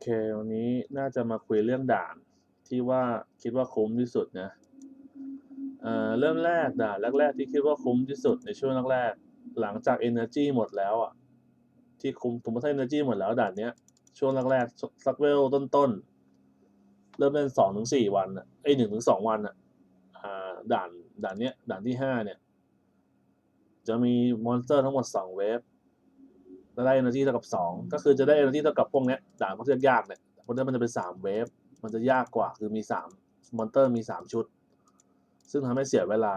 เค วันนี้น่าจะมาคุยเรื่องด่านที่ว่าคิดว่าคุ้มที่สุดนะเอ่อเริ่มแรกด่านแรกๆที่คิดว่าคุ้มที่สุดในช่วงแรกๆหลังจาก energy หมดแล้วอะที่คุ้มสมมติถ้า energy หมดแล้วด่านเนี้ยช่วงแรกๆสักเวลต้นๆ เริ่มเล่นสองถึงสี่วันอะไอหนึ่งถึงสองวันอะอ่าด่านด่านเนี้ยด่านที่ห้าเนี่ย จะมีมอนสเตอร์ทั้งหมดสองเวฟ แล้วได้ energy เท่ากับสองก็คือจะได้ energy เท่ากับพวกเนี้ยด่านพวกที่ยากๆเนี่ยเพราะฉะนั้นมันจะเป็นสามเวฟมันจะยากกว่าคือมีสามมอนเตอร์มีสามชุด ซึ่งทำให้เสียเวลา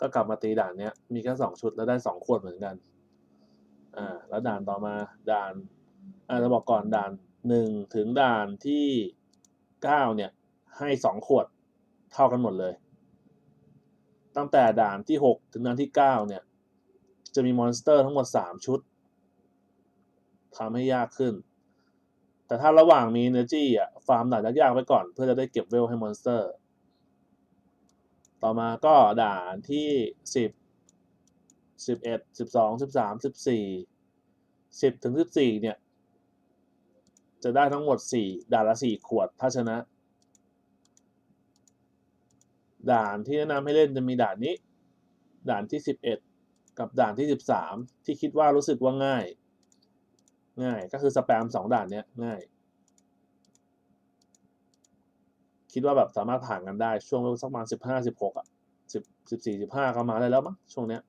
ก็กลับมาตีด่านเนี้ยมีแค่สองชุดแล้วได้สองขวดเหมือนกันอ่าแล้วด่านต่อมาด่านอ่าจะบอกก่อนด่านหนึ่งถึงด่านที่เก้าเนี่ยให้สองขวดเท่ากันหมดเลย ตั้งแต่ด่านที่หกถึงด่านที่เก้าเนี่ยจะมีมอนสเตอร์ทั้งหมดสามชุด ทำให้ยากขึ้น แต่ถ้าระหว่างมี energy อะฟาร์มด่านยากๆไว้ก่อน เพื่อจะได้เก็บเวลให้มอนสเตอร์ ต่อมาก็ด่านที่สิบสิบเอ็ดสิบสองสิบสามสิบสี่สิบถึงสิบสี่เนี่ย จะได้ทั้งหมดสี่ด่านละสี่ขวดถ้าชนะ ด่านที่แนะนำให้เล่นจะมีด่านนี้ ด่านที่สิบเอ็ดกับด่านที่สิบสามที่คิดว่ารู้สึกว่าง่าย ง่าย ก็คือสแปมสองด่านเนี้ยง่าย คิดว่าแบบสามารถผ่านกันได้ช่วงสักประมาณสิบห้าสิบหกอะสิบสิบสี่สิบห้าก็มาได้แล้วมั้งช่วงเนี้ย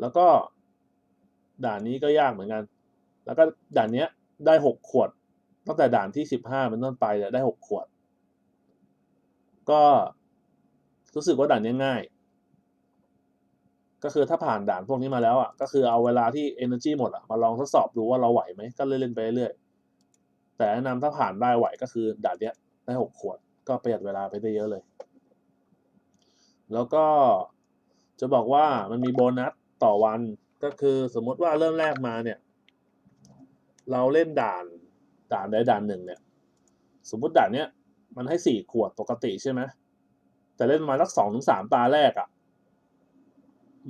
แล้วก็ด่านนี้ก็ยากเหมือนกัน แล้วก็ด่านเนี้ยได้หกขวด ตั้งแต่ด่านที่สิบห้าเป็นต้นไปเนี่ยได้หกขวด ก็รู้สึกว่าด่านนี้ง่าย ก็คือถ้าผ่านด่านพวกนี้มาแล้วอะก็คือเอาเวลาที่ energy หมดอะมาลองทดสอบดูว่าเราไหวไหมก็เล่นๆไปเรื่อยๆแต่แนะนำถ้าผ่านได้ไหวก็คือด่านเนี้ยได้หกขวด ก็ประหยัดเวลาไปได้เยอะเลย แล้วก็จะบอกว่ามันมีโบนัสต่อวันก็คือสมมติว่าเริ่มแรกมาเนี่ย เราเล่นด่านด่านใดด่านหนึ่งเนี่ย สมมติด่านเนี้ยมันให้สี่ขวดปกติใช่ไหมแต่เล่นมาสักสองถึงสามตาแรกอะ่ะ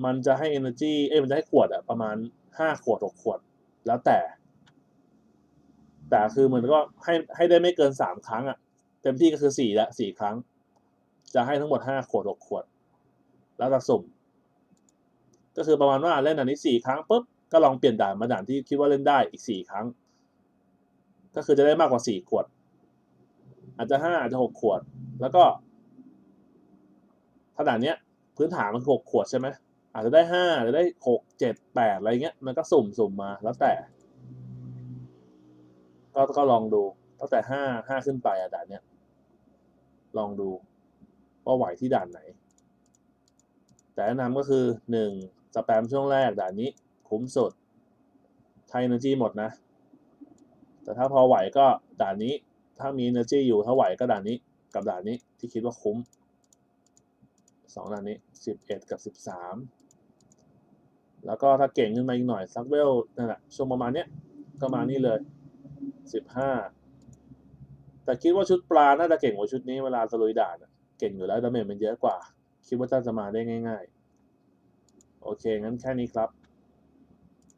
มันจะให้ energy เอ้ยมันจะให้ขวดอะประมาณห้าขวดหกขวด แล้วแต่ แต่คือเหมือนก็ให้ให้ได้ไม่เกินสามครั้งอะ่ะเต็มที่ก็คือสี่ละสี่ครั้ง จะให้ทั้งหมดห้าขวดหกขวด แล้วจะสุ่ม ก็คือประมาณว่าเล่นอันนี้สี่ครั้งปุ๊บก็ลองเปลี่ยนด่านมาด่านที่คิดว่าเล่นได้อีกสี่ครั้ง ก็คือจะได้มากกว่าสี่ขวด อาจจะห้าอาจจะหกขวด แล้วก็ถ้าด่านเนี้ยพื้นฐานมันหกขวดใช่ไหม อาจจะได้ห้าจะได้หกเจ็ดแปดอะไรเงี้ยมันก็สุ่มสุ่มมาแล้วแต่ ก็ก็ลองดูตั้งแต่ห้าห้าขึ้นไปอะด่านเนี้ยลองดูว่าไหวที่ด่านไหน แต่แนะนำก็คือหนึ่งสแปมช่วงแรกด่านนี้ คุ้มสุดไทย energy หมดนะ แต่ถ้าพอไหวก็ด่านนี้ ถ้ามี energy อยู่ถ้าไหวก็ด่านนี้ กับด่านนี้ที่คิดว่าคุ้มสองด่านนี้สิบเอ็ดกับสิบสาม แล้วก็ถ้าเก่งขึ้นมาอีกหน่อยซักเวลนั่นแหละช่วงประมาณเนี้ยก็มานี่เลยสิบห้าแต่คิดว่าชุดปลาน่าจะเก่งกว่าชุดนี้เวลาสลุยด่านเก่งอยู่แล้วดาเมจมันเยอะกว่า คิดว่าจะจะมาได้ง่าย ๆ โอเคงั้นแค่นี้ครับ